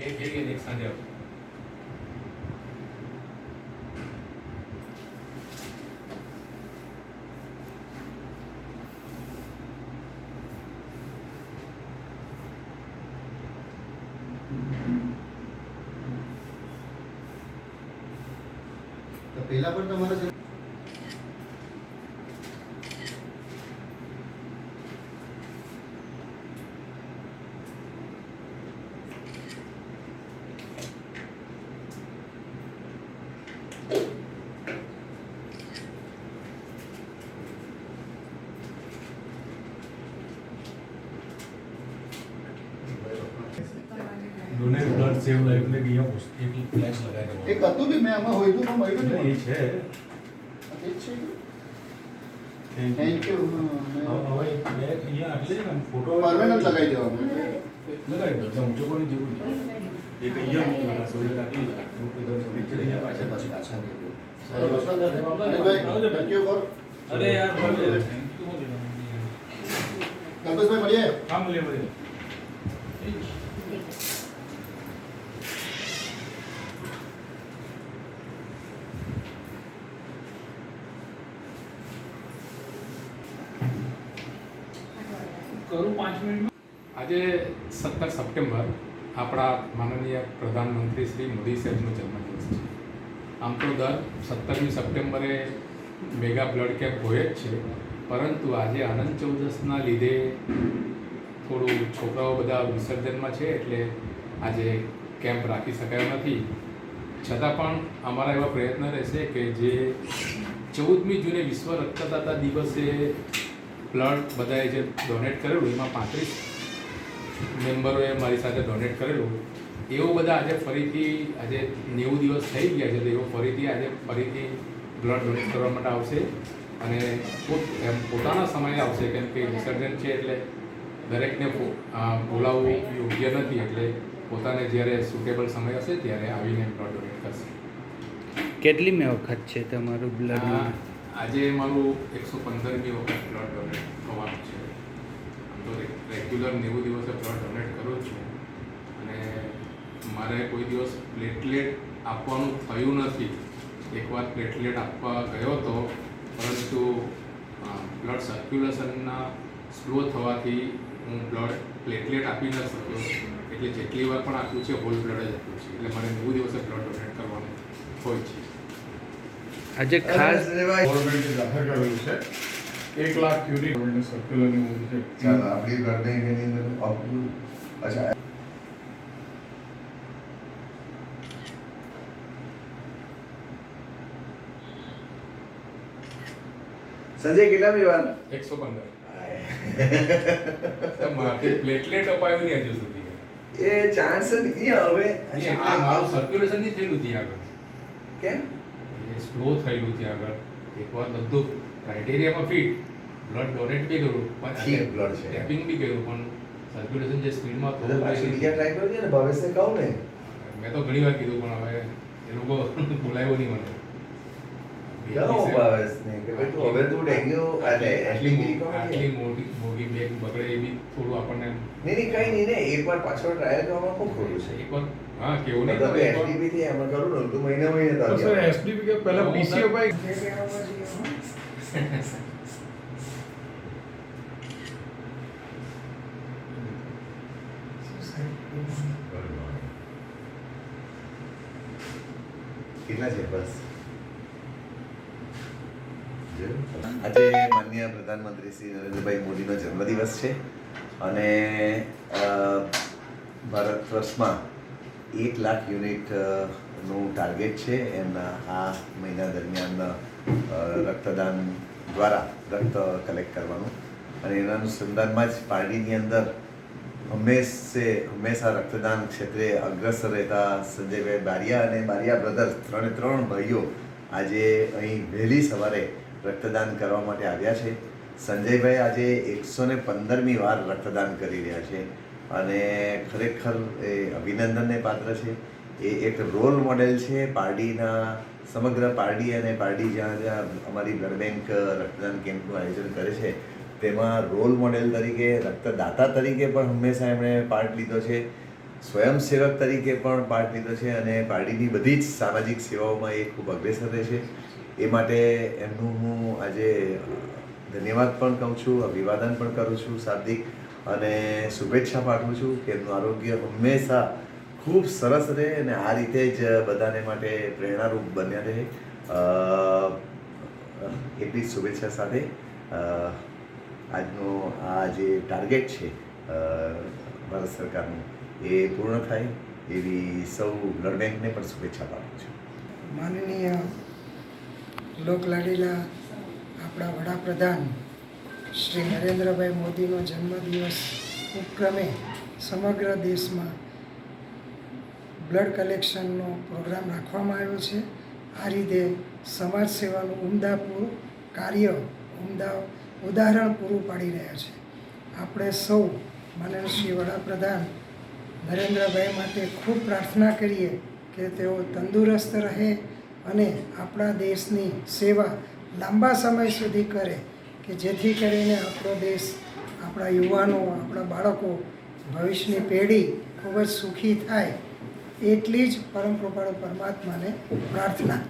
એક એક એક સાંજે આવજો. તો પેલા પણ તમારે સેવ લાઈફ ને પોસ્ટ- એક ફ્લેશ લગાવી એક હતું બી મેં આમાં હોય તો મળ્યું ને એ છે. એ છે થેન્ક યુ હવે બે અહીંયા આટલે ફોટો પરમેનન્ટ લગાવી દેવાનું. લગાવી દો ઊંચો કરવાની જરૂર નથી એક અહીંયા મૂકવાના, સોલે કાઢી દો. મૂકી દો, picture અહીંયા પાછળ પાછળ અનિલભાઈ થેન્ક યુ ફોર અરે યાર. કલ્પેશભાઈ મળીએ? હા મળીએ મળીએ. કરું પાંચ મિનિટમાં? આજે સત્તર સપ્ટેમ્બર આપણા માનનીય પ્રધાનમંત્રી શ્રી મોદી સાહેબનો જન્મદિવસ છે. આમ તો દર સત્તરમી સપ્ટેમ્બરે મેગા બ્લડ કેમ્પ હોય જ છે, પરંતુ આજે આનંદ ચૌદસના લીધે થોડું છોકરાઓ બધા વિસર્જનમાં છે, એટલે આજે કેમ્પ રાખી શકાયો નથી. છતાં પણ અમારા એવા પ્રયત્ન રહેશે કે જે ચૌદમી જૂને વિશ્વ રક્તદાતા દિવસે બ્લડ બધાએ જે ડોનેટ કરેલું એમાં પાંત્રીસ મેમ્બરોએ મારી સાથે ડોનેટ કરેલું. એવું બધા આજે ફરીથી આજે નેવું દિવસ થઈ ગયા છે તો એવો ફરીથી આજે ફરીથી બ્લડ ડોનેટ કરવા માટે આવશે. અને એમ પોતાના સમયે આવશે કેમ કે વિસર્જન છે એટલે દરેકને બોલાવવું યોગ્ય નથી એટલે પોતાને જ્યારે સુટેબલ સમય હશે ત્યારે આવીને બ્લડ ડોનેટ કરશે. કેટલી મે વખત છે તમારું બ્લડ આજે મારું એકસો પંદરમી વખત બ્લડ ડોનેટ રેગ્યુલર નેવું દિવસે બ્લડ ડોનેટ કરું છું. અને મારે કોઈ દિવસ પ્લેટલેટ આપવાનું થયું નથી. એકવાર પ્લેટલેટ આપવા ગયો હતો પરંતુ બ્લડ સર્ક્યુલેશનના સ્લો થવાથી હું બ્લડ પ્લેટલેટ આપી ન શક્યો. એટલે જેટલી વાર પણ આપ્યું છે હોલ બ્લડ જ આપ્યું છે. એટલે મારે નેવું દિવસે બ્લડ ડોનેટ કરવાનું હોય છે. આજે ખાસ ગવર્મેન્ટે જાહેર કરેલું છે એક લાખ યુનિટ ગવર્મેન્ટ સર્ક્યુલરની મૂડી છે ચાલો આપણી બ્લડ બેંક એની અંદર આપણું અચ્છા સંજય કેટલા વાર એકસો પંદર મારે પ્લેટલેટ અપાયું નહીં હજુ સુધી એ ચાન્સ જ નહીં હવે નહીં, એટલે મારું સર્ક્યુલેશન નહીં થયેલું ત્યાં આગળ કેમ એ સ્લો થયેલું ત્યાં આગળ એકવાર બધું ક્રાઇટેરિયામાં ફિટ બ્લડ ડોનેટ બી કર્યું પણ બ્લડ છે. ટેપિંગ બી કર્યું પણ સર્ક્યુલેશન જે સ્પીડમાં એટલે પાછી બીજા ટ્રાય કરજો ને ભાવેશને કહું ને. મેં તો ઘણી વાર કીધું પણ હવે એ લોકો બોલાવ્યો નહીં મને. એસડીપી કે પહેલા પીસીઓ કેટલા છે? બસ. આજે માનનીય પ્રધાનમંત્રી શ્રી નરેન્દ્રભાઈ મોદીનો જન્મદિવસ છે અને ભારત વર્ષમાં એક લાખ યુનિટનું ટાર્ગેટ છે એમના આ મહિના દરમિયાન રક્તદાન દ્વારા રક્ત કલેક્ટ કરવાનું. અને એના અનુસંધાનમાં જ પાર્ટીની અંદર હંમેશે, હંમેશા રક્તદાન ક્ષેત્રે અગ્રસર રહેતા સંજયભાઈ બારિયા અને બારિયા બ્રધર્સ ત્રણે ત્રણ ભાઈઓ આજે અહીં વહેલી સવારે રક્તદાન કરવા માટે આવ્યા છે. સંજયભાઈ આજે એકસો ને પંદરમી વાર રક્તદાન કરી રહ્યા છે અને ખરેખર એ અભિનંદનને પાત્ર છે. એ એક રોલ મોડેલ છે પાર્ટીના સમગ્ર પાર્ટી અને પાર્ટી જ્યાં જ્યાં અમારી બ્લડ બેંક, રક્તદાન કેમ્પનું આયોજન કરે છે, તેમાં રોલ મોડેલ તરીકે, રક્તદાતા તરીકે પણ હંમેશા એમણે પાર્ટ લીધો છે. સ્વયંસેવક તરીકે પણ પાર્ટ લીધો છે અને પાર્ટીની બધી જ સામાજિક સેવાઓમાં એ ખૂબ અગ્રેસર રહે છે. એ માટે એમનું હું આજે ધન્યવાદ પણ કહું છું, અભિવાદન પણ કરું છું, શાબ્દિક અને શુભેચ્છા પાઠવું છું કે એમનું આરોગ્ય હંમેશા ખૂબ સરસ રહે અને આ રીતે જ બધાને માટે પ્રેરણારૂપ બન્યા રહે. એટલી શુભેચ્છા સાથે. આજનો આ જે ટાર્ગેટ છે ભારત સરકારનું, એ પૂર્ણ થાય એવી સૌ બ્લડ પણ શુભેચ્છા પાઠવું છું. માનનીય લોકલાડીલા આપણા વડાપ્રધાન શ્રી નરેન્દ્રભાઈ મોદીનો જન્મદિવસ ઉપક્રમે સમગ્ર દેશમાં બ્લડ કલેક્શનનો પ્રોગ્રામ રાખવામાં આવ્યો છે. આ રીતે સમાજ સેવાનું ઉમદા કાર્ય ઉમદા ઉદાહરણ પૂરું પાડી રહ્યા છે. આપણે સૌ માનનીય શ્રી વડાપ્રધાન નરેન્દ્રભાઈ માટે ખૂબ પ્રાર્થના કરીએ કે તેઓ તંદુરસ્ત રહે અને આપણા દેશની સેવા લાંબા સમય સુધી કરે કે જેથી કરીને આપણો દેશ, આપણા યુવાનો, આપણા બાળકો ભવિષ્યની પેઢી ખૂબ જ સુખી થાય એટલી જ પરમ કૃપાળુ પરમાત્માને પ્રાર્થના.